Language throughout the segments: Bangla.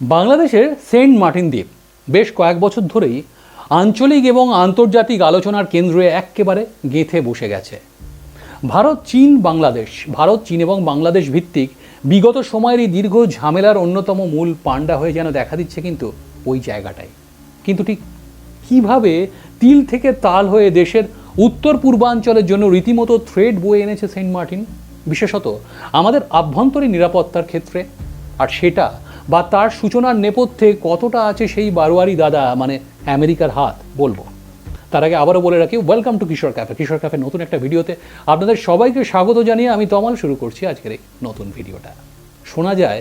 বাংলাদেশের সেন্ট মার্টিন দ্বীপ বেশ কয়েক বছর ধরেই আঞ্চলিক এবং আন্তর্জাতিক আলোচনার কেন্দ্রে এক্কেবারে গেঁথে বসে গেছে। ভারত, চীন, বাংলাদেশ, ভারত, চীন এবং বাংলাদেশ ভিত্তিক বিগত সময়ের এই দীর্ঘ ঝামেলার অন্যতম মূল পাণ্ডা হয়ে যেন দেখা দিচ্ছে কিন্তু ওই জায়গাটাই। কিন্তু ঠিক কীভাবে তিল থেকে তাল হয়ে দেশের উত্তর পূর্বাঞ্চলের জন্য রীতিমতো থ্রেড বয়ে এনেছে সেন্ট মার্টিন? বিশেষত আমাদের আভ্যন্তরীণ নিরাপত্তার ক্ষেত্রে। আর সেটা বা তার সূচনার নেপথ্যে কতটা আছে সেই বারোয়ারি দাদা মানে আমেরিকার হাত, বলব। তার আগে আবারও বলে রাখি welcome to Kishore cafe Kishore cafe নতুন একটা ভিডিওতে আপনাদের সবাইকে স্বাগত জানিয়ে আমি তমাল শুরু করছি আজকের এই নতুন ভিডিওটা। শোনা যায়,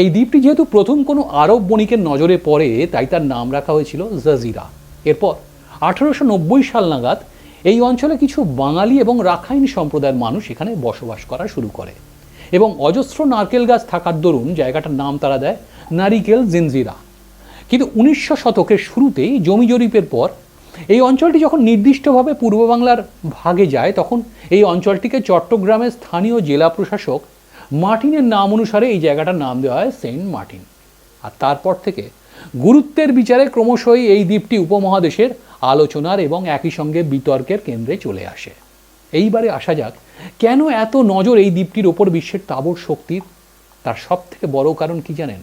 এই দ্বীপটি যেহেতু প্রথম কোনো আরব বণিকের নজরে পড়ে, তাই তার নাম রাখা হয়েছিল জাজিরা। এরপর আঠারোশো নব্বই সাল নাগাদ এই অঞ্চলে কিছু বাঙালি এবং রাখাইন সম্প্রদায়ের মানুষ এখানে বসবাস করা শুরু করে। এবং অজস্র নারকেল গাছ থাকার দরুন জায়গাটার নাম তারা দেয় নারিকেল জিনজিরা। কিন্তু উনিশশো শতকের শুরুতেই জমি জরিপের পর এই অঞ্চলটি যখন নির্দিষ্টভাবে পূর্ব বাংলার ভাগে যায়, তখন এই অঞ্চলটিকে চট্টগ্রামের স্থানীয় জেলা প্রশাসক মার্টিনের নাম অনুসারে এই জায়গাটার নাম দেওয়া হয় সেন্ট মার্টিন। আর তারপর থেকে গুরুত্বের বিচারে ক্রমশই এই দ্বীপটি উপমহাদেশের আলোচনার এবং একই সঙ্গে বিতর্কের কেন্দ্রে চলে আসে। এইবারে আসা যাক কেন এত নজর এই দ্বীপটির ওপর বিশ্বের তাবর শক্তির? তার সব থেকে বড় কারণ কি জানেন?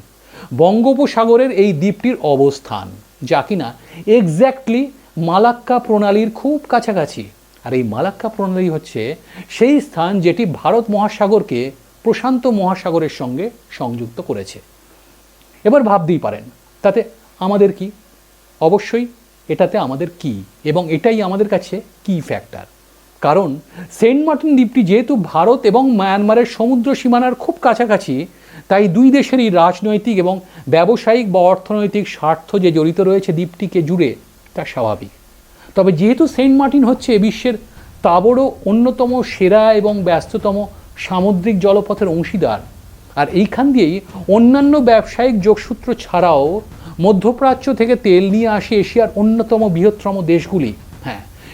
বঙ্গোপসাগরের এই দ্বীপটির অবস্থান, যা কিনা এক্স্যাক্টলি মালাক্কা প্রণালীর খুব কাছাকাছি। আর এই মালাক্কা প্রণালী হচ্ছে সেই স্থান যেটি ভারত মহাসাগরকে প্রশান্ত মহাসাগরের সঙ্গে সংযুক্ত করেছে। এবার ভাবতেই পারেন, তাতে আমাদের কি? অবশ্যই এটাতে আমাদের কি? এবং এটাই আমাদের কাছে কি ফ্যাক্টর কারণ সেন্ট মার্টিন দ্বীপটি যেহেতু ভারত এবং মায়ানমারের সমুদ্র সীমানার খুব কাছাকাছি, তাই দুই দেশেরই রাজনৈতিক এবং ব্যবসায়িক বা অর্থনৈতিক স্বার্থ যে জড়িত রয়েছে দ্বীপটিকে জুড়ে, তা স্বাভাবিক। তবে যেহেতু সেন্ট মার্টিন হচ্ছে বিশ্বের তাবড়ো অন্যতম সেরা এবং ব্যস্ততম সামুদ্রিক জলপথের অংশীদার, আর এইখান দিয়েই অন্যান্য ব্যবসায়িক যোগসূত্র ছাড়াও মধ্যপ্রাচ্য থেকে তেল নিয়ে আসে এশিয়ার অন্যতম বৃহত্তম দেশগুলি।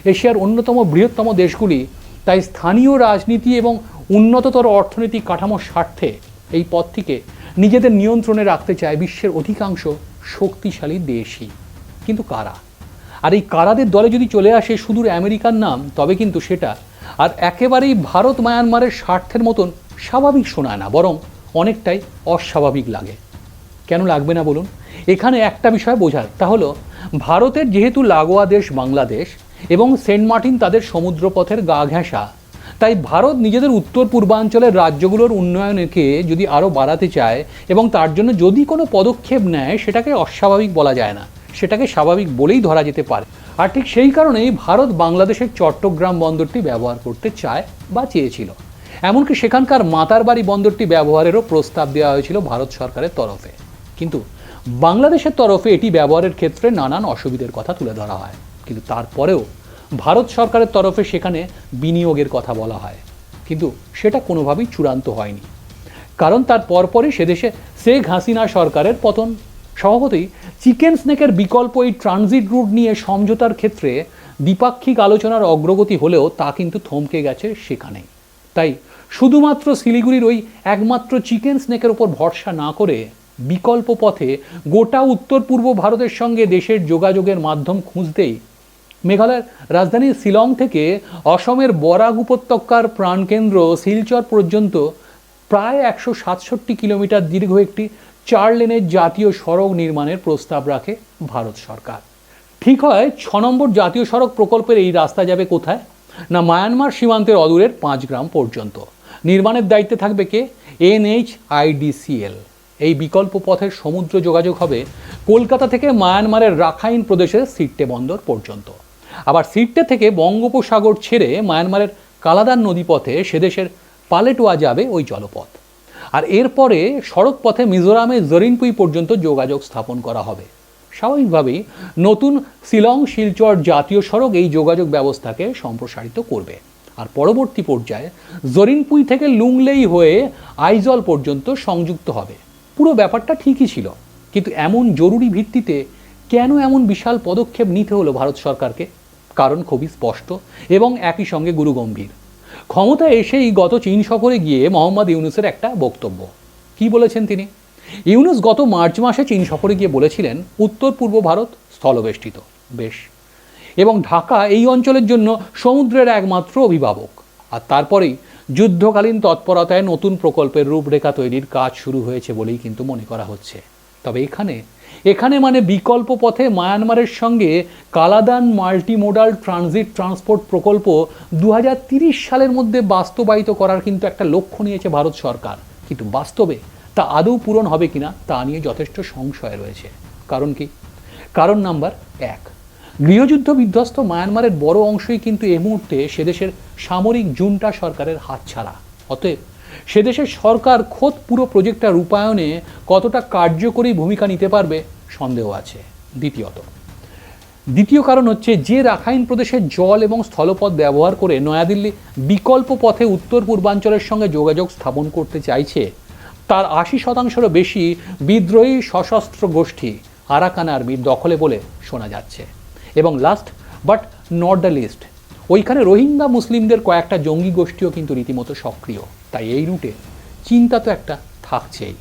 এশিয়ার অন্যতম বৃহত্তম দেশগুলি, তাই স্থানীয় রাজনীতি এবং উন্নততর অর্থনৈতিক কাঠামোর স্বার্থে এই পথটিকে নিজেদের নিয়ন্ত্রণে রাখতে চায় বিশ্বের অধিকাংশ শক্তিশালী দেশই। কিন্তু কারা? আর এই কারাদের দলে যদি চলে আসে সুদূর আমেরিকার নাম, তবে কিন্তু সেটা আর একেবারেই ভারত মায়ানমারের স্বার্থের মতন স্বাভাবিক শোনায় না, বরং অনেকটাই অস্বাভাবিক লাগে। কেন লাগবে না বলুন? এখানে একটা বিষয় বোঝার, তা হলো ভারতের যেহেতু লাগোয়া দেশ বাংলাদেশ এবং সেন্ট মার্টিন তাদের সমুদ্রপথের গা ঘেঁষা। তাই ভারত নিজেদের উত্তর পূর্বাঞ্চলের রাজ্যগুলোর উন্নয়নকে যদি আরও বাড়াতে চায় এবং তার জন্য যদি কোনো পদক্ষেপ নেয়, সেটাকে অস্বাভাবিক বলা যায় না। সেটাকে স্বাভাবিক বলেই ধরা যেতে পারে। আর ঠিক সেই কারণেই ভারত বাংলাদেশের চট্টগ্রাম বন্দরটি ব্যবহার করতে চায় বা চেয়েছিল এমনকি সেখানকার মাতারবাড়ি বন্দরটি ব্যবহারেরও প্রস্তাব দেওয়া হয়েছিল ভারত সরকারের তরফে। কিন্তু বাংলাদেশের তরফে এটি ব্যবহারের ক্ষেত্রে নানান অসুবিধের কথা তুলে ধরা হয়। কিন্তু তারপরেও ভারত সরকারের তরফে সেখানে বিনিয়োগের কথা বলা হয়। কিন্তু সেটা কোনোভাবেই চূড়ান্ত হয়নি। কারণ তার পরপরই সেদেশে শেখ হাসিনা সরকারের পতন। স্বভাবতই চিকেন স্নেকের বিকল্প এই ট্রানজিট রুট নিয়ে সমঝোতার ক্ষেত্রে দ্বিপাক্ষিক আলোচনার অগ্রগতি হলেও তা কিন্তু থমকে গেছে সেখানেই। তাই শুধুমাত্র শিলিগুড়ির ওই একমাত্র চিকেন স্নেকের ওপর ভরসা না করে বিকল্প পথে গোটা উত্তর পূর্ব ভারতের সঙ্গে দেশের যোগাযোগের মাধ্যম খুঁজতেই মেঘালয়ের রাজধানী শিলং থেকে অসমের বরাক উপত্যকার প্রাণকেন্দ্র শিলচর পর্যন্ত প্রায় একশো সাতষট্টি কিলোমিটার দীর্ঘ একটি চার লেনের জাতীয় সড়ক নির্মাণের প্রস্তাব রাখে ভারত সরকার। ঠিক হয়, ছ নম্বর জাতীয় সড়ক প্রকল্পের এই রাস্তা যাবে কোথায়? না মায়ানমার সীমান্তের অদূরের পাঁচ গ্রাম পর্যন্ত। নির্মাণের দায়িত্বে থাকবে কে? এনএইচ আইডিসিএল এই বিকল্প পথের সমুদ্র যোগাযোগ হবে কলকাতা থেকে মায়ানমারের রাখাইন প্রদেশের সিট্টে বন্দর পর্যন্ত। আবার থেকে বঙ্গোপসাগর ছেড়ে মায়ানমারের কালাদান নদীপথে সেদেশের পালেটোয়া যাবে ওই জলপথ। আর এরপরে সড়ক পথে মিজোরামে জরিনপুই পর্যন্ত যোগাযোগ স্থাপন করা হবে। স্বাভাবিকভাবেই নতুন শিলং শিলচর জাতীয় সড়ক এই যোগাযোগ ব্যবস্থাকে সম্প্রসারিত করবে। আর পরবর্তী পর্যায়ে জরিনপুই থেকে লুংলেই হয়ে আইজল পর্যন্ত সংযুক্ত হবে। পুরো ব্যাপারটা ঠিকই ছিল, কিন্তু এমন জরুরি ভিত্তিতে কেন এমন বিশাল পদক্ষেপ নিতে হলো ভারত সরকারকে? কারণ খুবই স্পষ্ট এবং একই সঙ্গে গুরুগম্ভীর। ক্ষমতা এসেই গত চীন সফরে গিয়ে মোহাম্মদ ইউনুসের একটা বক্তব্য। কি বলেছেন তিনি? ইউনুস গত মার্চ মাসে চীন সফরে গিয়ে বলেছিলেন, উত্তর পূর্ব ভারত স্থলবেষ্টিত। বেশ। এবং ঢাকা এই অঞ্চলের জন্য সমুদ্রের একমাত্র অভিভাবক। আর তারপরেই যুদ্ধকালীন তৎপরতায় নতুন প্রকল্পের রূপরেখা তৈরির কাজ শুরু হয়েছে বলেই কিন্তু মনে করা হচ্ছে। তবে এখানে এখানে মানে বিকল্প পথে মায়ানমারের সঙ্গে কালাদান মাল্টিমোডাল ট্রানজিট ট্রান্সপোর্ট প্রকল্প দু সালের মধ্যে বাস্তবায়িত করার কিন্তু একটা লক্ষ্য নিয়েছে ভারত সরকার। কিন্তু বাস্তবে তা আদৌ পূরণ হবে কিনা তা নিয়ে যথেষ্ট সংশয় রয়েছে। কারণ কি? কারণ নাম্বার এক, গৃহযুদ্ধ বিধ্বস্ত মায়ানমারের বড় অংশই কিন্তু এই মুহূর্তে সেদেশের সামরিক জুনটা সরকারের হাতছাড়া। অতএব সেদেশের সরকার খোদ পুরো প্রজেক্টটা রূপায়ণে কতটা কার্যকরী ভূমিকা নিতে পারবে সন্দেহ আছে। দ্বিতীয়ত, দ্বিতীয় কারণ হচ্ছে যে রাখাইন প্রদেশের জল এবং স্থলপথ ব্যবহার করে নয়াদিল্লি বিকল্প পথে উত্তর পূর্বাঞ্চলের সঙ্গে যোগাযোগ স্থাপন করতে চাইছে, তার আশি শতাংশেরও বেশি বিদ্রোহী সশস্ত্র গোষ্ঠী আরাকান আর্মির দখলে বলে শোনা যাচ্ছে। এবং last but not the least ওইখানে রোহিঙ্গা মুসলিমদের কয়েকটা জঙ্গি গোষ্ঠীও কিন্তু রীতিমতো সক্রিয়। তাই এই রুটে চিন্তা তো একটা থাকছেই।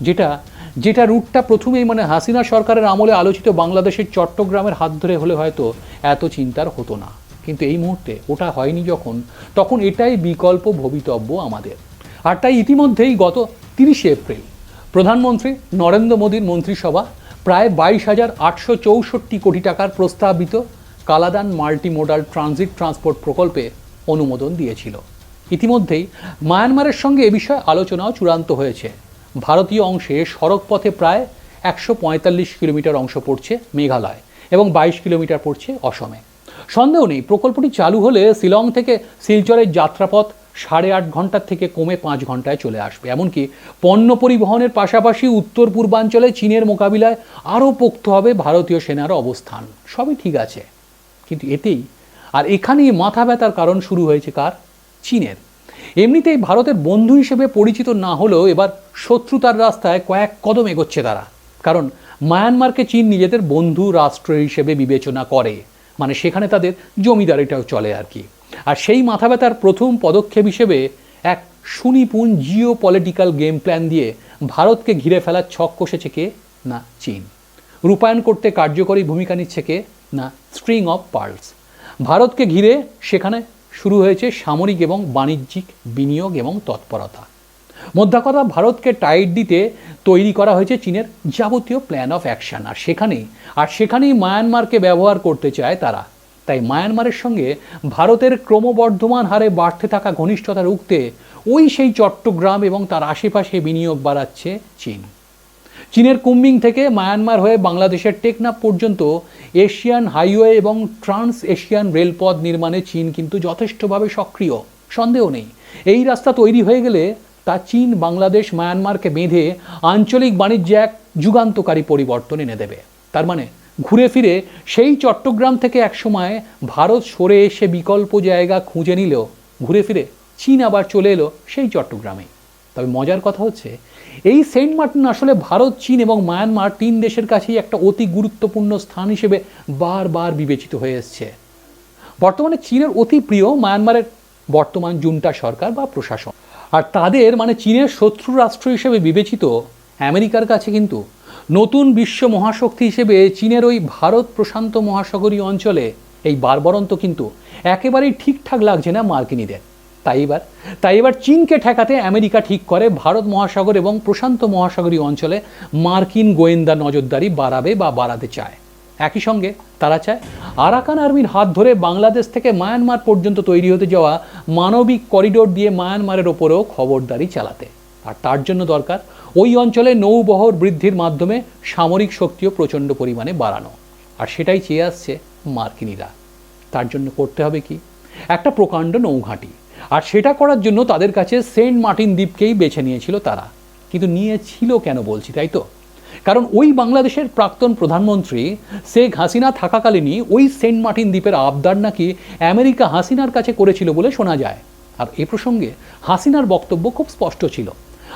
যেটা যেটা রুটটা প্রথমেই মানে হাসিনা সরকারের আমলে আলোচিত বাংলাদেশের চট্টগ্রামের হাত ধরে হলে হয়তো এত চিন্তার হতো না। কিন্তু এই মুহূর্তে ওটা হয়নি যখন, তখন এটাই বিকল্প ভবিতব্য আমাদের। আর তাই ইতিমধ্যেই গত তিরিশে এপ্রিল প্রধানমন্ত্রী নরেন্দ্র মোদীর মন্ত্রিসভা প্রায় বাইশ হাজার আটশো চৌষট্টি কোটি টাকার প্রস্তাবিত কালাদান মাল্টিমোডাল ট্রানজিট ট্রান্সপোর্ট প্রকল্পে অনুমোদন দিয়েছিল। ইতিমধ্যেই মায়ানমারের সঙ্গে এ বিষয়ে আলোচনাও চূড়ান্ত হয়েছে। ভারতীয় অংশে সড়ক পথে প্রায় একশো পঁয়তাল্লিশ কিলোমিটার অংশ পড়ছে মেঘালয় এবং বাইশ কিলোমিটার পড়ছে অসমে। সন্দেহ নেই, প্রকল্পটি চালু হলে শিলং থেকে শিলচরের যাত্রাপথ সাড়ে আট ঘণ্টার থেকে কমে পাঁচ ঘন্টায় চলে আসবে। এমনকি পণ্য পরিবহনের পাশাপাশি উত্তর পূর্বাঞ্চলে চীনের মোকাবিলায় আরও পোক্ত হবে ভারতীয় সেনার অবস্থান। সবই ঠিক আছে, কিন্তু এতেই আর এখানেই মাথা ব্যথার কারণ শুরু হয়েছে কার? চীনের। এমনিতেই ভারতের বন্ধু হিসেবে পরিচিত না হলেও এবার শত্রুতার রাস্তায় কয়েক কদম এগোচ্ছে তারা। কারণ মায়ানমারকে চীন নিজেদের বন্ধু রাষ্ট্র হিসেবে বিবেচনা করে। মানে সেখানে তাদের জমিদারিটাও চলে আর কি। আর সেই মাথা ব্যথার প্রথম পদক্ষেপ হিসেবে এক সুনিপুণ জিও পলিটিক্যাল গেম প্ল্যান দিয়ে ভারতকে ঘিরে ফেলার ছক কষেছে কে? না, চীন। রূপায়ণ করতে কার্যকরী ভূমিকা নিচ্ছে কে? না স্ট্রিং অফ পার্লস ভারতকে ঘিরে সেখানে শুরু হয়েছে সামরিক এবং বাণিজ্যিক বিনিয়োগ এবং তৎপরতা। মোদ্দা কথা ভারতকে টাইট দিতে তৈরি করা হয়েছে চীনের যাবতীয় প্ল্যান অফ অ্যাকশন আর সেখানেই আর সেখানেই মায়ানমারকে ব্যবহার করতে চায় তারা। তাই মায়ানমারের সঙ্গে ভারতের ক্রমবর্ধমান হারে বাড়তে থাকা ঘনিষ্ঠতা রুখতে ওই সেই চট্টগ্রাম এবং তার আশেপাশে বিনিয়োগ বাড়াচ্ছে চীন। চীনের কুম্বিং থেকে মায়ানমার হয়ে বাংলাদেশের টেকনাফ পর্যন্ত এশিয়ান হাইওয়ে এবং ট্রান্স এশিয়ান রেলপথ নির্মাণে চীন কিন্তু যথেষ্টভাবে সক্রিয়। সন্দেহ নেই। এই রাস্তা তৈরি হয়ে গেলে তা চীন, বাংলাদেশ, মায়ানমারকে বেঁধে আঞ্চলিক বাণিজ্যে এক যুগান্তকারী পরিবর্তন এনে দেবে। তার মানে ঘুরে ফিরে সেই চট্টগ্রাম থেকে একসময় ভারত সরে এসে বিকল্প জায়গা খুঁজে নিলেও ঘুরে ফিরে চীন আবার চলে এলো সেই চট্টগ্রামে। তবে মজার কথা হচ্ছে এই সেন্ট মার্টিন আসলে ভারত, চীন এবং মায়ানমার তিন দেশের কাছেই একটা অতি গুরুত্বপূর্ণ স্থান হিসেবে বারবার বিবেচিত হয়ে এসছে। বর্তমানে চীনের অতি প্রিয় মায়ানমারের বর্তমান জুনটা সরকার বা প্রশাসন। আর তাদের মানে চীনের শত্রু রাষ্ট্র হিসেবে বিবেচিত আমেরিকার কাছে কিন্তু নতুন বিশ্ব মহাশক্তি হিসেবে চীনের ওই ভারত প্রশান্ত মহাসাগরীয় অঞ্চলে এই বারবরন্ত কিন্তু একেবারেই ঠিকঠাক লাগছে না মার্কিনীদের। তাই এবার তাই এবার চীনকে ঠেকাতে আমেরিকা ঠিক করে, ভারত মহাসাগর এবং প্রশান্ত মহাসাগরীয় অঞ্চলে মার্কিন গোয়েন্দা নজরদারি বাড়াবে বা বাড়াতে চায়। একই সঙ্গে তারা চায়, আরাকান আর্মির হাত ধরে বাংলাদেশ থেকে মায়ানমার পর্যন্ত তৈরি হতে যাওয়া মানবিক করিডোর দিয়ে মায়ানমারের ওপরেও খবরদারি চালাতে। আর তার জন্য দরকার, ওই অঞ্চলে নৌবহর বৃদ্ধির মাধ্যমে সামরিক শক্তিও প্রচণ্ড পরিমাণে বাড়ানো। আর সেটাই চেয়ে আসছে মার্কিনীরা। তার জন্য করতে হবে কি? একটা প্রকাণ্ড নৌঘাঁটি। আর সেটা করার জন্য তাদের কাছে সেন্ট মার্টিন দ্বীপকেই বেছে নিয়েছিল তারা। কিন্তু নিয়েছিল কেন বলছি, তাই তো? কারণ ওই বাংলাদেশের প্রাক্তন প্রধানমন্ত্রী শেখ হাসিনা থাকাকালীনই ওই সেন্ট মার্টিন দ্বীপের আবদার নাকি আমেরিকা হাসিনার কাছে করেছিল বলে শোনা যায়। আর এ প্রসঙ্গে হাসিনার বক্তব্য খুব স্পষ্ট ছিল।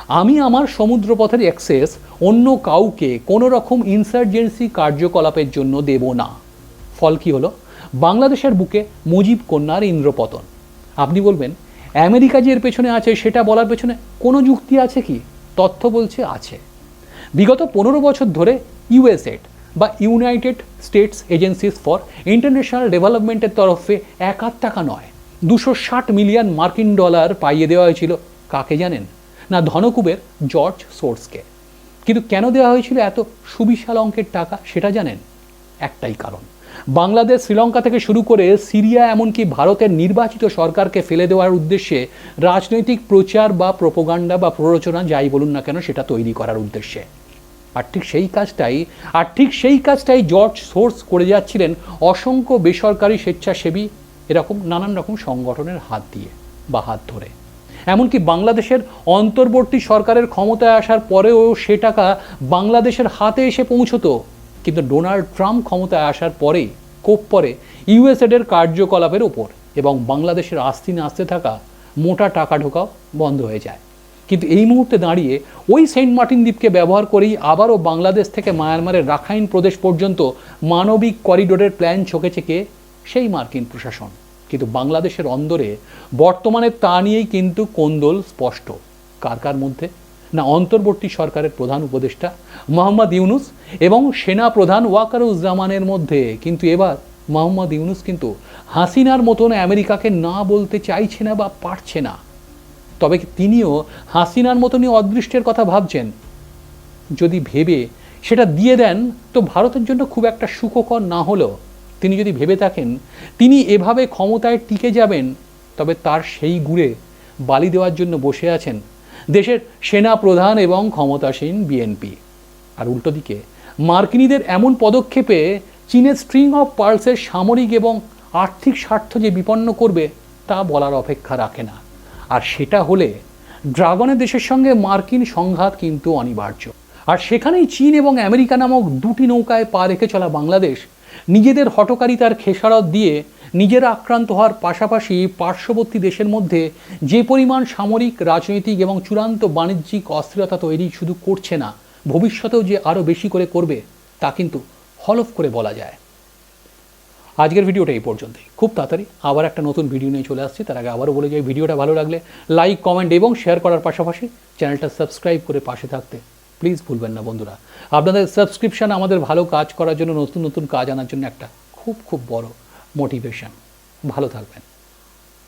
আমি আমার সমুদ্রপথের অ্যাক্সেস অন্য কাউকে কোনো রকম ইনসার্জেন্সি কার্যকলাপের জন্য দেব না। ফল কি হলো? বাংলাদেশের বুকে মুজিব কন্যার ইন্দ্রপতন। আপনি বলবেন, আমেরিকা যে এর পেছনে আছে, সেটা বলার পেছনে কোনো যুক্তি আছে কি? তথ্য বলছে আছে। বিগত পনেরো বছর ধরে ইউএসএড বা United States agencies for international ডেভেলপমেন্টের তরফে এক আধ টাকা নয়, দুশো ষাট মিলিয়ন মার্কিন ডলার পাইয়ে দেওয়া হয়েছিল। কাকে জানেন? না, ধনকুবের জর্জ সোর্সকে। কিন্তু কেন দেওয়া হয়েছিল এত সুবিশাল অঙ্কের টাকা, সেটা জানেন? একটাই কারণ। বাংলাদেশ শ্রীলঙ্কা থেকে শুরু করে সিরিয়া, এমনকি ভারতের নির্বাচিত সরকারকে ফেলে দেওয়ার উদ্দেশ্যে রাজনৈতিক প্রচার বা প্রোপোগান্ডা বা প্ররোচনা যাই বলুন না কেন, সেটা তৈরি করার উদ্দেশ্যে। আর ঠিক সেই কাজটাই, আর ঠিক সেই কাজটাই জর্জ সোর্স করে যাচ্ছিলেন অসংখ্য বেসরকারি স্বেচ্ছাসেবী, এরকম নানান রকম সংগঠনের হাত দিয়ে বা হাত ধরে। এমনকি বাংলাদেশের অন্তর্বর্তী সরকারের ক্ষমতায় আসার পরেও সে টাকা বাংলাদেশের হাতে এসে পৌঁছতো। কিন্তু ডোনাল্ড ট্রাম্প ক্ষমতায় আসার পরেই কোপ পরে ইউএসএডের কার্যকলাপের ওপর এবং বাংলাদেশের আস্তিনে আসতে থাকা মোটা টাকা ঢোকাও বন্ধ হয়ে যায়। কিন্তু এই মুহূর্তে দাঁড়িয়ে ওই সেন্ট মার্টিন দ্বীপকে ব্যবহার করেই আবারও বাংলাদেশ থেকে মায়ানমারের রাখাইন প্রদেশ পর্যন্ত মানবিক করিডোরের প্ল্যান ছকেছে কে? সেই মার্কিন প্রশাসন। কিন্তু বাংলাদেশের অন্দরে বর্তমানে তা নিয়েই কিন্তু কোন্দল স্পষ্ট। কার কার মধ্যে? না অন্তর্বর্তী সরকারের প্রধান উপদেষ্টা মোহাম্মদ ইউনুস এবং সেনা প্রধান ওয়াকারুজ্জামানের মধ্যে। কিন্তু এবার মোহাম্মদ ইউনুস কিন্তু হাসিনার মতন আমেরিকাকে না বলতে চাইছে না বা পারছে না। তবে তিনিও হাসিনার মতনই অদৃষ্টের কথা ভাবছেন? যদি ভেবে সেটা দিয়ে দেন তো ভারতের জন্য খুব একটা সুখকর না হলেও। তিনি যদি ভেবে থাকেন, তিনি এভাবে ক্ষমতায় টিকে যাবেন, তবে তার সেই গুড়ে বালি দেওয়ার জন্য বসে আছেন দেশের সেনা প্রধান এবং ক্ষমতাসীন বিএনপি। আর উল্টো দিকে, মার্কিনীদের এমন পদক্ষেপে চীনের স্ট্রিং অফ পার্লসের সামরিক এবং আর্থিক স্বার্থ যে বিপন্ন করবে, তা বলার অপেক্ষা রাখে না। আর সেটা হলে ড্রাগনের দেশের সঙ্গে মার্কিন সংঘাত কিন্তু অনিবার্য। আর সেখানেই চীন এবং আমেরিকা নামক দুটি নৌকায় পা রেখে চলা বাংলাদেশ নিজেদের হটকারিতার খেসারত দিয়ে নিজেরা আক্রান্ত হওয়ার পাশাপাশি পার্শ্ববর্তী দেশের মধ্যে যে পরিমাণ সামরিক, রাজনৈতিক এবং চূড়ান্ত বাণিজ্যিক অস্থিরতা তৈরি শুধু করছে না, ভবিষ্যতেও যে আরও বেশি করে করবে, তা কিন্তু হলফ করে বলা যায়। আজকের ভিডিওটা এই পর্যন্তই। খুব তাড়াতাড়ি আবার একটা নতুন ভিডিও নিয়ে চলে আসছি। তার আগে আবারও বলে যাই, ভিডিওটা ভালো লাগলে লাইক, কমেন্ট এবং শেয়ার করার পাশাপাশি চ্যানেলটা সাবস্ক্রাইব করে পাশে থাকতে প্লিজ ভুলবেন না বন্ধুরা। আপনাদের সাবস্ক্রিপশন আমাদের ভালো কাজ করার জন্য নতুন নতুন কাজ আনার জন্য একটা খুব খুব বড় মোটিভেশন। ভালো থাকবেন।